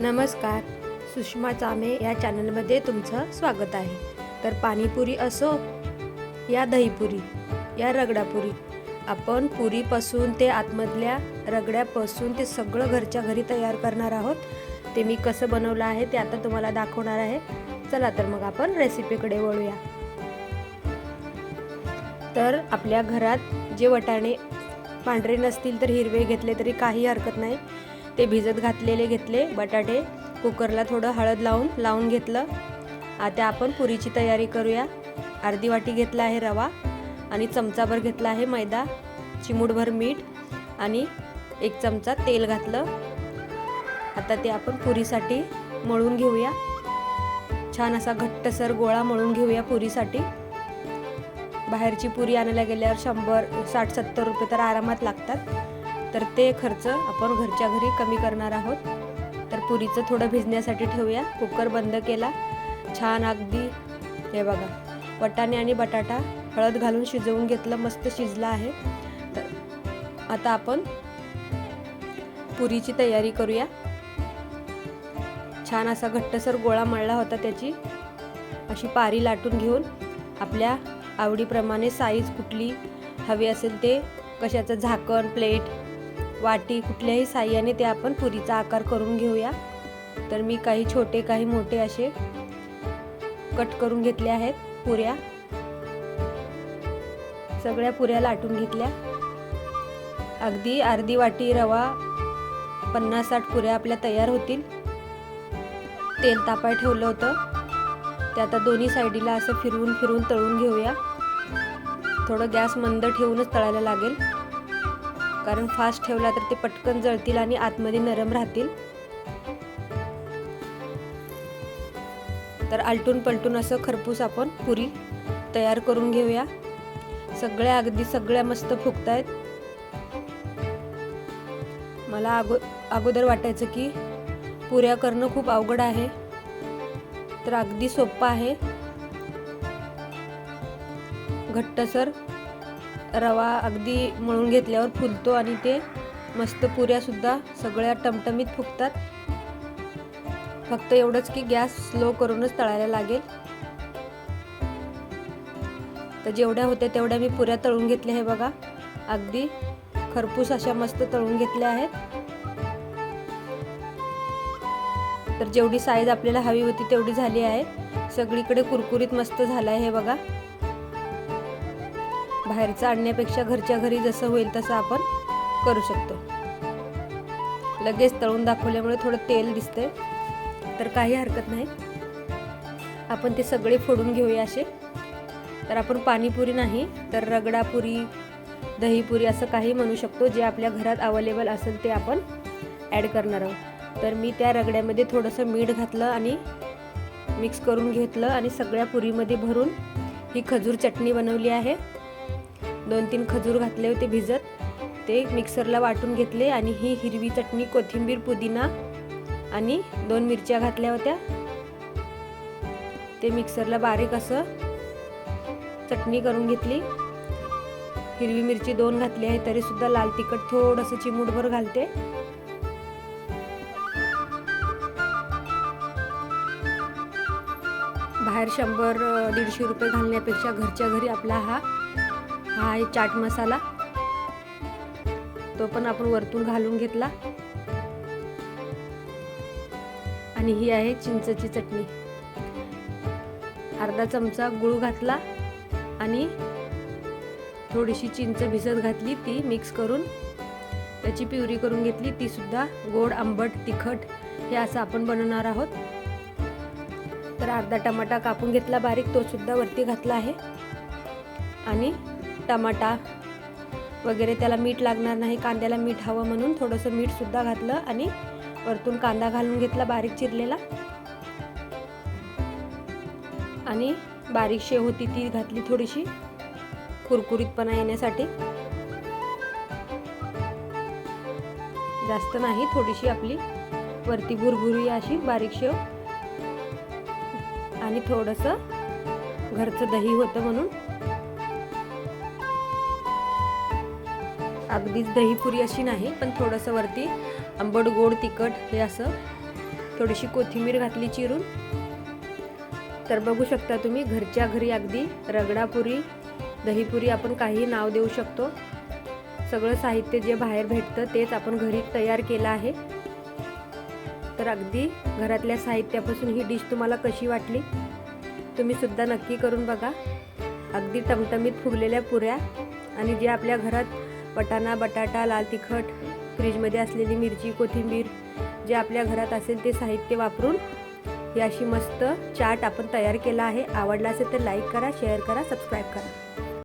नमस्कार. सुषमा चामे या चॅनलमध्ये तुमचं स्वागत आहे. तर पाणीपुरी असो या दहीपुरी या रगडापुरी आपण पुरीपासून ते आतमधल्या रगड्यापासून ते सगळं घरच्या घरी तयार करणार आहोत. ते मी कसं बनवलं आहे ते आता तुम्हाला दाखवणार आहे. चला तर मग आपण रेसिपीकडे वळूया. तर आपल्या घरात जे वटाणे पांढरे नसतील तर हिरवे घेतले तरी काही हरकत नाही. ते भिजत घातलेले घेतले बटाटे कुकरला थोडं हळद लावून लावून घेतलं. आता आपण पुरीची तयारी करूया. अर्धी वाटी घेतला आहे रवा आणि चमचाभर घेतला आहे मैदा चिमूटभर मीठ आणि एक चमचा तेल घातलं. आता ते आपण पुरीसाठी मळून घेऊया. छान असा घट्टसर गोळा मळून घेऊया पुरीसाठी. बाहेरची पुरी आणायला गेल्यावर शंभर साठ सत्तर रुपये तर आरामात लागतात. तर ते खर्च आपण घरच्या घरी कमी करणार आहोत. तर पुरीचं थोडं भिजण्यासाठी ठेवूया. कुकर बंद केला. छान अगदी हे बघा वटाणे आणि बटाटा हळद घालून शिजवून घेतलं. मस्त शिजलं आहे. तर आता आपण पुरीची तयारी करूया. छान असा घट्टसर गोळा मळला होता त्याची. अशी पारी लाटून घेऊन आपल्या आवडीप्रमाणे साईज कुठली हवी असेल ते कशाचं झाकण प्लेट वाटी कुठल्याही साह्याने ते आपण पुरीचा आकार करून घेऊया. तर मी काही छोटे काही मोठे असे कट करून घेतले आहेत पुऱ्या. सगळ्या पुऱ्या लाटून घेतल्या. अगदी अर्धी वाटी रवा पन्नास साठ पुऱ्या आपल्या तयार होतील. तेल तापाय ठेवलं होतं. ते आता दोन्ही साईडीला असं फिरवून फिरवून तळून घेऊया. थोडं गॅस मंद ठेवूनच तळायला लागेल. कारण फास्ट ठेवला तर ते पटकन जळतील आणि आतमध्ये नरम राहतील. तर आलटून पलटून असं खरपूस आपण पुरी तयार करून घेऊया. सगळ्या अगदी सगळ्या मस्त फुगत आहेत मला अगो अगोदर वाटायचं की पुऱ्या करणं खूप अवघड आहे. तर अगदी सोपं आहे. घट्टसर रवा अगदी मळून घेतल्यावर फुलतो आणि ते मस्त पुऱ्यासुद्धा सगळ्या टमटमीत फुगतात. फक्त एवढंच की गॅस स्लो करूनच तळायला लागेल. तर जेवढ्या होत्या तेवढ्या मी पुऱ्या तळून घेतल्या आहे बघा. अगदी खरपूस अशा मस्त तळून घेतल्या आहेत. तर जेवढी साईज आपल्याला हवी होती तेवढी झाली आहे. सगळीकडे कुरकुरीत मस्त झालं आहे हे बघा. बाहेरचं आणण्यापेक्षा घरच्या घरी जसं होईल तसं आपण करू शकतो. लगेच तळून दाखवल्यामुळे थोडं तेल दिसतंय तर काही हरकत नाही. आपण ते सगळे फोडून घेऊया असे. तर आपण पाणीपुरी नाही तर रगडापुरी दहीपुरी असं काही म्हणू शकतो जे आपल्या घरात अवेलेबल असेल ते आपण ॲड करणार आहोत. तर मी त्या रगड्यामध्ये थोडंसं मीठ घातलं आणि मिक्स करून घेतलं आणि सगळ्या पुरीमध्ये भरून ही खजूर चटणी बनवली आहे. दोन तीन खजूर घातले होते भिजत. ते मिक्सरला वाटून घेतले आणि ही हिरवी चटणी कोथिंबीर पुदिना आणि दोन मिरच्या घातल्या होत्या. ते मिक्सरला बारीक असं चटणी करून घेतली. हिरवी मिरची दोन घातली आहे तरी सुद्धा लाल तिखट थोडंसं चिमूटभर घालते. बाहेर शंभर दीडशे रुपये घालण्यापेक्षा घरच्या घरी आपला हा हा आहे चाट मसाला. तो पण आपण वरतून घालून घेतला. आणि ही आहे चिंचची चटणी. अर्धा चमचा गुळ घातला आणि थोडीशी चिंच भिजत घातली ती मिक्स करून. त्याची प्युरी करून घेतली ती सुद्धा गोड आंबट तिखट हे असं आपण बनवणार आहोत. तर अर्धा टमाटा कापून घेतला बारीक तो सुद्धा वरती घातला आहे. आणि टमाटा वगैरे त्याला मीठ लागणार नाही कांद्याला मीठ हवं म्हणून थोडंसं मीठसुद्धा घातलं आणि वरतून कांदा घालून घेतला बारीक चिरलेला. आणि बारीक शेव होती ती घातली थोडीशी कुरकुरीतपणा येण्यासाठी. जास्त नाही थोडीशी आपली वरती भुरभुरी अशी बारीक शेव आणि थोडंसं घरचं दही होतं म्हणून. अगदीच दहीपुरी अशी नाही पण थोडंसं वरती आंबट गोड तिखट हे असं थोडीशी कोथिंबीर घातली चिरून. तर बघू शकता तुम्ही घरच्या घरी अगदी रगडापुरी दहीपुरी आपण काही नाव देऊ शकतो. सगळं साहित्य जे बाहेर भेटतं तेच आपण घरी तयार केलं आहे. तर अगदी घरातल्या साहित्यापासून ही डिश तुम्हाला कशी वाटली तुम्ही सुद्धा नक्की करून बघा. अगदी टमटमीत फुगलेल्या पुऱ्या आणि जे आपल्या घरात वटाणा बटाटा लाल तिखट फ्रीजमध्ये असलेली मिरची कोथिंबीर जे आपल्या घरात असेल ते साहित्य वापरून ही अशी मस्त चाट आपण तयार केला आहे. आवडला असेल तर लाईक करा शेअर करा सबस्क्राईब करा.